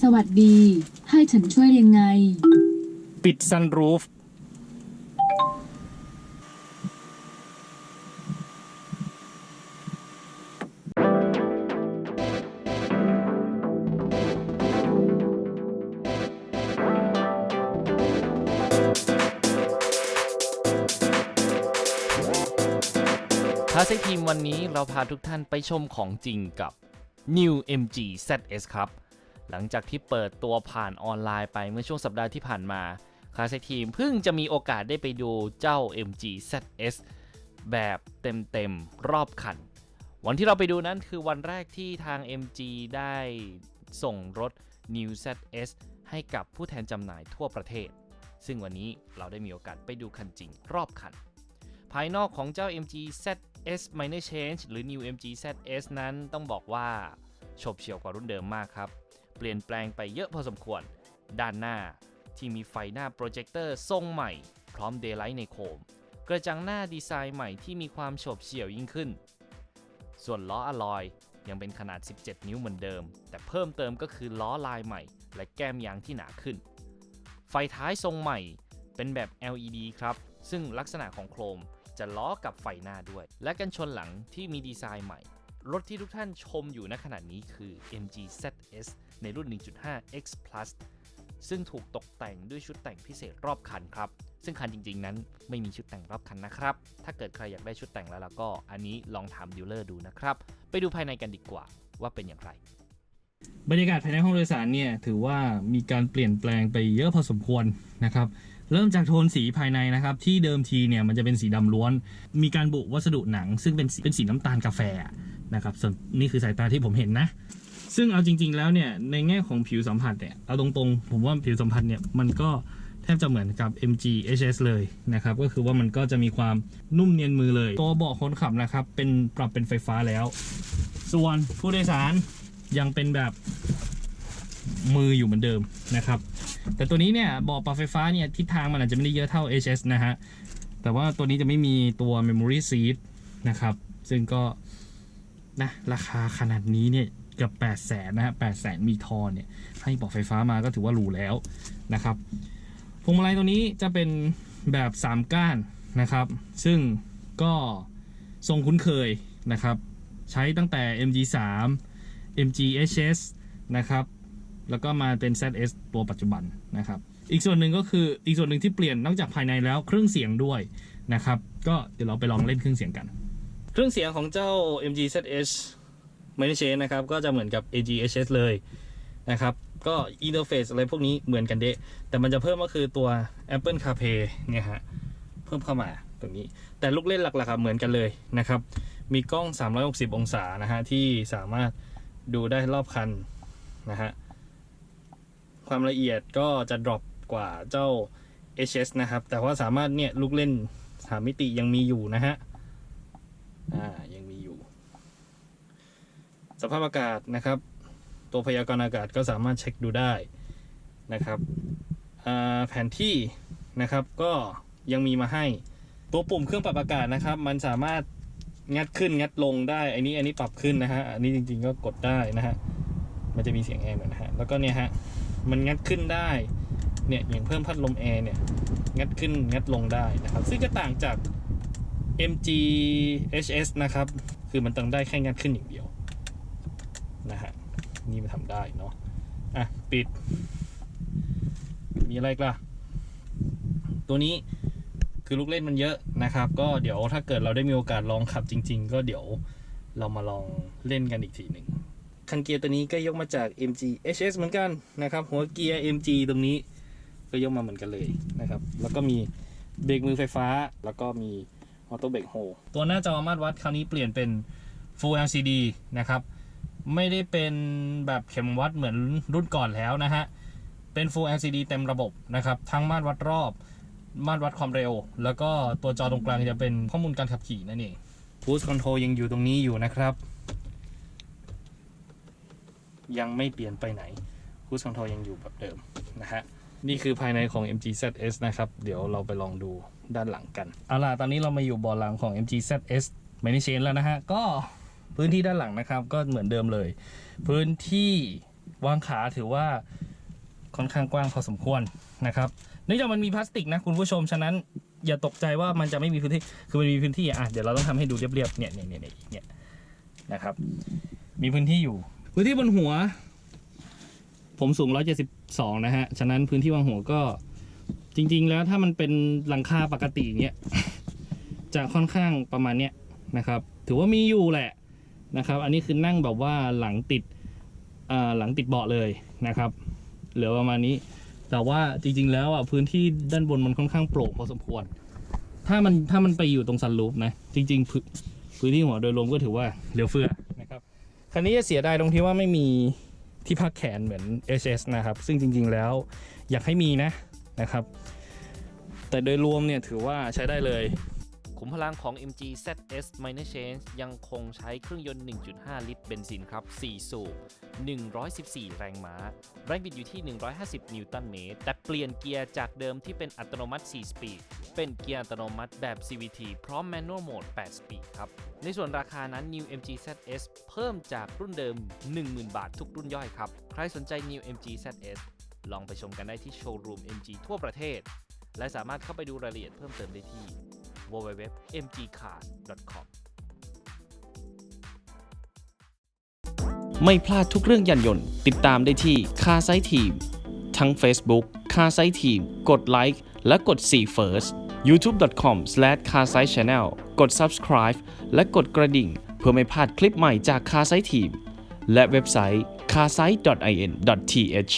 สวัสดี ให้ฉันช่วยยังไง ปิดซันรูฟท้าไซทีมวันนี้เราพาทุกท่านไปชมของจริงกับ New MG ZS ครับ หลังจากที่เปิดตัวผ่านออนไลน์ไปเมื่อช่วงสัปดาห์ที่ผ่านมาคาไซทีมเพิ่งจะมีโอกาสได้ไปดูเจ้า MG ZS แบบเต็มๆ รอบคัน วันที่เราไปดูนั้นคือวันแรกที่ทาง MG ได้ส่งรถ New ZS ให้กับผู้แทนจำหน่ายทั่วประเทศ ซึ่งวันนี้เราได้มีโอกาสไปดูคันจริงรอบคัน ภายนอกของเจ้า MG ZS Minor Change หรือ New MG ZS นั้นต้องบอกว่าโฉบเฉียวกว่ารุ่นเดิมมากครับ เปลี่ยนแปลงไปเยอะพอสมควร ด้านหน้าที่มีไฟหน้าโปรเจคเตอร์ทรงใหม่ พร้อมเดย์ไลท์ในโคม กระจังหน้าดีไซน์ใหม่ที่มีความโฉบเฉี่ยวยิ่งขึ้น ส่วนล้ออะลอยยังเป็นขนาด 17 นิ้วเหมือนเดิม แต่เพิ่มเติมก็คือล้อลายใหม่ และแก้มยางที่หนาขึ้น ไฟท้ายทรงใหม่ เป็นแบบ LED ครับ ซึ่งลักษณะของโครมจะล้อกับไฟหน้าด้วย และกันชนหลังที่มีดีไซน์ใหม่ รถที่ทุกท่านชมอยู่ณขณะนี้คือ MG ZS ในรุ่น 1.5 X Plus ซึ่งถูกตกแต่งด้วยชุดแต่งพิเศษรอบคันครับ ซึ่งคันจริงๆ นั้นไม่มีชุดแต่งรอบคันนะครับ ถ้าเกิดใครอยากได้ชุดแต่งแล้วแล้วก็อันนี้ลองถามดีลเลอร์ดูนะครับ ไปดูภายในกันดีกว่าว่าเป็นอย่างไร บรรยากาศภายในห้องโดยสารเนี่ยถือว่ามีการเปลี่ยนแปลงไปเยอะพอสมควรนะครับ เริ่มจากโทนสีภายในนะครับ ที่เดิมทีเนี่ยมันจะเป็นสีดำล้วน มีการบุวัสดุหนัง ซึ่งเป็นสีเป็นสีน้ำตาลกาแฟ นะครับส่วนนี่คือสายตาที่ผมเห็นนะ ซึ่งเอาจริง ๆ แล้วเนี่ยในแง่ของผิวสัมผัสเนี่ยเอาตรงๆ ผมว่าผิวสัมผัสเนี่ยมันก็แทบจะเหมือนกับ MG HS เลยนะครับก็คือว่ามันก็จะมีความนุ่มเนียนมือเลย ตัวเบาะคนขับนะครับเป็นปรับเป็นไฟฟ้าแล้ว ส่วนผู้โดยสารยังเป็นแบบมืออยู่เหมือนเดิมนะครับ แต่ตัวนี้เนี่ยเบาะปรับไฟฟ้าเนี่ยทิศทางมันอาจจะไม่ได้เยอะเท่า HS นะฮะแต่ว่าตัวนี้จะไม่มีตัว Memory Seat นะครับ ซึ่งก็ นะราคาขนาดนี้เนี่ยเกือบ8 0 0แสนนะฮะ8 0แสนมีทอนเนี่ยให้บาะไฟฟ้ามาก็ถือว่าหรูแล้วนะครับพวงมาลัยตัวนี้จะเป็นแบบ 3 ก้านนะครับ ซึ่งก็ทรงคุ้นเคยนะครับ ใช้ตั้งแต่ MG3 MGHS นะครับแล้วก็มาเป็น ZS ตัวปัจจุบันนะครับ อีกส่วนหนึ่งก็คืออีกส่วนหนึ่งที่เปลี่ยนนอกจากภายในแล้วเครื่องเสียงด้วยนะครับ ก็เดี๋ยวเราไปลองเล่นเครื่องเสียงกัน เครื่องเสียงของเจ้า MG ZS ไม่ได้เชนนะครับ ก็จะเหมือนกับ AGHS เลยนะครับ ก็อินเทอร์เฟซอะไรพวกนี้เหมือนกันเดะแต่มันจะเพิ่มก็คือตัว Apple CarPlay เนี่ยฮะ เพิ่มเข้ามาตรงนี้ แต่ลูกเล่นหลักๆอะเหมือนกันเลยนะครับ มีกล้อง 360 องศานะฮะ ที่สามารถดูได้รอบคันนะฮะ ความละเอียดก็จะ drop กว่าเจ้า HS นะครับ แต่ว่าสามารถเนี่ยลูกเล่นสามมิติยังมีอยู่นะฮะ อ่า ยังมีอยู่ สภาพอากาศนะครับ ตัวพยากรณ์อากาศก็สามารถเช็คดูได้นะครับแผนที่นะครับก็ยังมีมาให้ตัวปุ่มเครื่องปรับอากาศนะครับ มันสามารถงัดขึ้นงัดลงได้อันนี้อันนี้ปรับขึ้นนะฮะอันนี้จริง ๆ ก็กดได้นะฮะมันจะมีเสียงแอร์เหมือนะฮะแล้วก็เนี่ยฮะมันงัดขึ้นได้เนี่ยอย่างเพิ่มพัดลมแอร์เนี่ยงัดขึ้นงัดลงได้นะครับ ซึ่งจะต่างจาก MG HS นะครับ คือมันต้องได้แค่งัดขึ้นอย่างเดียว นี่มันทำได้เนาะอะปิด มีอะไรกล่ะ ตัวนี้คือลูกเล่นมันเยอะนะครับ ก็เดี๋ยวถ้าเกิดเราได้มีโอกาสลองขับจริง ๆ ก็เดี๋ยวเรามาลองเล่นกันอีกทีหนึ่งคันเกียร์ตัวนี้ก็ยกมาจาก MG HS เหมือนกันนะครับ หัวเกียร์ MG ตรงนี้ก็ยกมาเหมือนกันเลยนะครับ แล้วก็มีเบรกมือไฟฟ้า แล้วก็มีออโต้เบรกโฮตัวหน้าจอมาตรวัดคราวนี้เปลี่ยนเป็น Full LCD นะครับ ไม่ได้เป็นแบบเข็มวัดเหมือนรุ่นก่อนแล้วนะฮะ เป็น Full LCD เต็มระบบนะครับ ทั้งมาตรวัดรอบ มาตรวัดความเร็ว แล้วก็ตัวจอตรงกลางจะเป็นข้อมูลการขับขี่นั่นเอง Cruise Control ยังอยู่ตรงนี้อยู่นะครับ ยังไม่เปลี่ยนไปไหน Cruise Control ยังอยู่แบบเดิมนะฮะ นี่คือภายในของ MG ZS นะครับ เดี๋ยวเราไปลองดูด้านหลังกัน เอาล่ะ ตอนนี้เรามาอยู่เบอหลังของ MG ZS ไม่ได้เชนแล้วนะฮะ ก็ พื้นที่ด้านหลังนะครับ ก็เหมือนเดิมเลย พื้นที่วางขาถือว่าค่อนข้างกว้างพอสมควรนะครับเนื่องจากมันมีพลาสติกนะคุณผู้ชมฉะนั้นอย่าตกใจว่ามันจะไม่มีพื้นที่คือมันมีพื้นที่อะเดี๋ยวเราต้องทำให้ดูเรียบๆเนี่ยเนี่ยเนี่ยเนี่ยเนี่ยนะครับ มีพื้นที่อยู่ พื้นที่บนหัว ผมสูง 172 นะฮะ ฉะนั้นพื้นที่วางหัวก็จริง ๆ แล้วถ้ามันเป็นหลังคาปกติเนี่ยจะค่อนข้างประมาณเนี้ยนะครับ ถือว่ามีอยู่แหละ นะครับ อันนี้คือนั่งแบบว่าหลังติดหลังติดเบาะเลยนะครับ เหลือประมาณนี้ แต่ว่าจริง ๆ แล้วอะพื้นที่ด้านบนมันค่อนข้างโปร่งพอสมควร ถ้ามันถ้ามันไปอยู่ตรงซันรูฟนะ จริงๆพื้นพื้นที่หัวโดยรวมก็ถือว่าเหลือเฟือนะครับ คันนี้จะเสียดายตรงที่ว่าไม่มีที่พักแขนเหมือน HS นะครับ ซึ่งจริง ๆ แล้วอยากให้มีนะนะครับ แต่โดยรวมเนี่ยถือว่าใช้ได้เลย ขุมพลังของ MG ZS Minor Change ยังคงใช้เครื่องยนต์ 1.5 ลิตรเบนซินครับ 4 สูบ 114 แรงม้า แรงบิดอยู่ที่ 150 นิวตันเมตร แต่เปลี่ยนเกียร์จากเดิมที่เป็นอัตโนมัติ 4 สปีด เป็นเกียร์อัตโนมัติแบบ CVT พร้อม Manual Mode 8สปีดครับ ในส่วนราคานั้น New MG ZS เพิ่มจากรุ่นเดิม 10,000 บาททุกรุ่นย่อยครับ ใครสนใจ New MG ZS ลองไปชมกันได้ที่โชว์รูม MG ทั่วประเทศ และสามารถเข้าไปดูรายละเอียดเพิ่มเติมได้ที่ www.mgcar.com ไม่พลาดทุกเรื่องยันยนต์ ติดตามได้ที่ c a r s i t Team ทั้ง Facebook c a r s i t Team กดไลค์และกด See First youtube.com/carsightchannel กด subscribe และกดกระดิ่ง เพื่อไม่พลาดคลิปใหม่จาก c a r s i t Team และเว็บไซต์ carsight.in.th